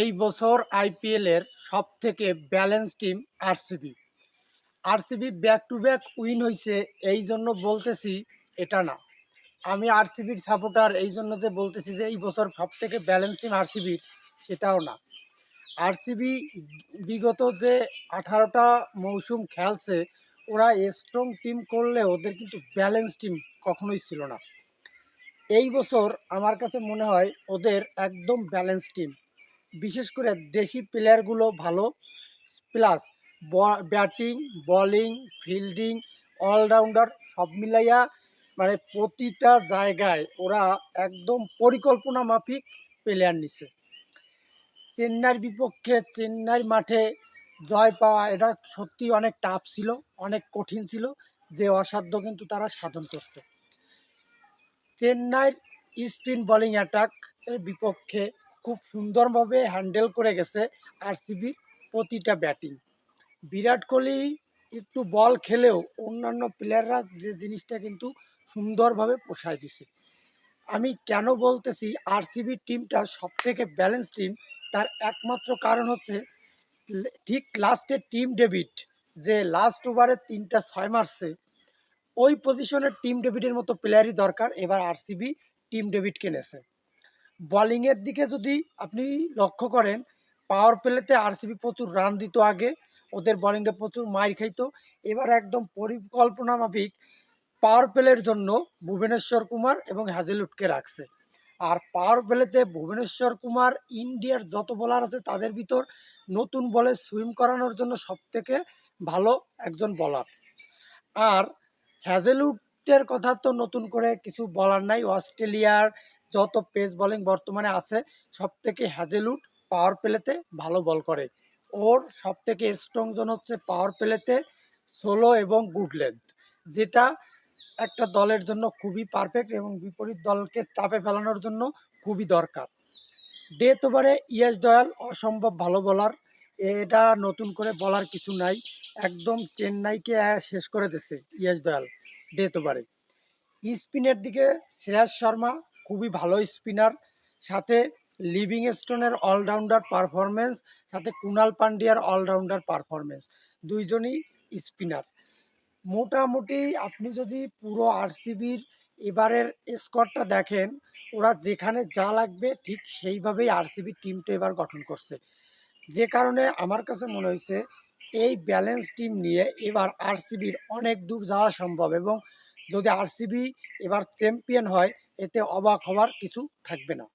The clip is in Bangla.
এই বছর আইপিএল এর সব থেকে balance team RCB. RCB back to back win হয়েছে এই জন্য বলতেছি এটা না। আমি আরসিবির সাপোর্টার এই জন্য যে বলতেছি যে এই বছর সব থেকে ব্যালেন্স টিম আরসিবির, সেটাও না। আরসিবি বিগত যে আঠারোটা মৌসুম খেলছে, ওরা স্ট্রং টিম করলে ওদের কিন্তু ব্যালেন্স টিম কখনোই ছিল না। এই বছর আমার কাছে মনে হয় ওদের একদম ব্যালেন্স টিম বিশেষ করে দেশি প্লেয়ারগুলো ভালো। Plus batting bowling fielding allrounder সব মিলাইয়া মানে প্রতিটা জায়গায় ওরা একদম পরিকল্পনা মাফিক প্লেয়ার নিছে। চেন্নাইয়ের বিপক্ষে চেন্নাইয়ের মাঠে জয় পাওয়া এটা সত্যি অনেক টাফ ছিল, অনেক কঠিন ছিল, যে অসাধ্য কিন্তু তারা সাধন করছে। চেন্নাইয়ের স্পিন বোলিং অ্যাটাক এর বিপক্ষে খুব সুন্দরভাবে হ্যান্ডেল করে গেছে আরসিবির প্রতিটা ব্যাটিং বিরাট কোহলি একটু বল খেলেও অন্যান্য প্লেয়াররা যে জিনিসটা কিন্তু সুন্দরভাবে পোষায় দিছে। আমি কেন বলতেছি আরসিবির টিমটা সব থেকে ব্যালেন্স টিম তার একমাত্র কারণ হচ্ছে ঠিক লাস্টে টিম ডেভিড যে লাস্ট ওভারে তিনটা ছয় মারছে, ওই পজিশনের টিম ডেভিডের মতো প্লেয়ারই দরকার। এবার আরসিবি টিম ডেভিড কিনেছে বোলিংয়ের দিকে যদি আপনি লক্ষ্য করেন পাওয়ার প্লেতে আরসিবি প্রচুর রান দিত আগে, ওদের বোলিংটা প্রচুর মাইর খাইতো। এবার একদম পরিকল্পনা মাফিক পাওয়ার প্লের জন্য ভুবনেশ্বর কুমার এবং হ্যাজেলউডকে রাখছে। আর পাওয়ার প্লেতে ভুবনেশ্বর কুমার, ইন্ডিয়ার যত বোলার আছে তাদের ভিতর নতুন বলে সুইম করানোর জন্য সবথেকে ভালো একজন বলার আর হ্যাজেলউডের কথা তো নতুন করে কিছু বলার নাই, অস্ট্রেলিয়ার যত পেস বোলিং বর্তমানে আছে সব থেকে হ্যাজেলউড পাওয়ার প্লেতে ভালো বল করে। ওর সব থেকে স্ট্রং জোন হচ্ছে পাওয়ার প্লেতে সোলো এবং গুড লেন্থ যেটা একটা দলের জন্য খুবই পারফেক্ট এবং বিপরীত দলকে চাপে ফেলানোর জন্য খুবই দরকার। ডেথ ওভারে ইয়াস দয়াল অসম্ভব ভালো বলার এটা নতুন করে বলার কিছু নাই, একদম চেন্নাইকে শেষ করে দিছে ইয়াস দয়াল ডেথ ওভারে স্পিনের দিকে শ্রেয়াস শর্মা খুবই ভালো স্পিনার, সাথে লিভিং স্টোনের অলরাউন্ডার পারফরমেন্স সাথে কুনাল পান্ডিয়ার অলরাউন্ডার পারফরমেন্স দুইজনই স্পিনার। মোটামুটি আপনি যদি পুরো আরসিবির এবারের স্কোরটা দেখেন, ওরা যেখানে যা লাগবে ঠিক সেইভাবেই আরসিবি টিমটা এবার গঠন করছে। যে কারণে আমার কাছে মনে হয়েছে, এই ব্যালেন্স টিম নিয়ে এবার আরসিবির অনেক দূর যাওয়া সম্ভব এবং যদি আরসিবি এবার চ্যাম্পিয়ন হয় এতে অবাক হওয়ার কিছু থাকবে না।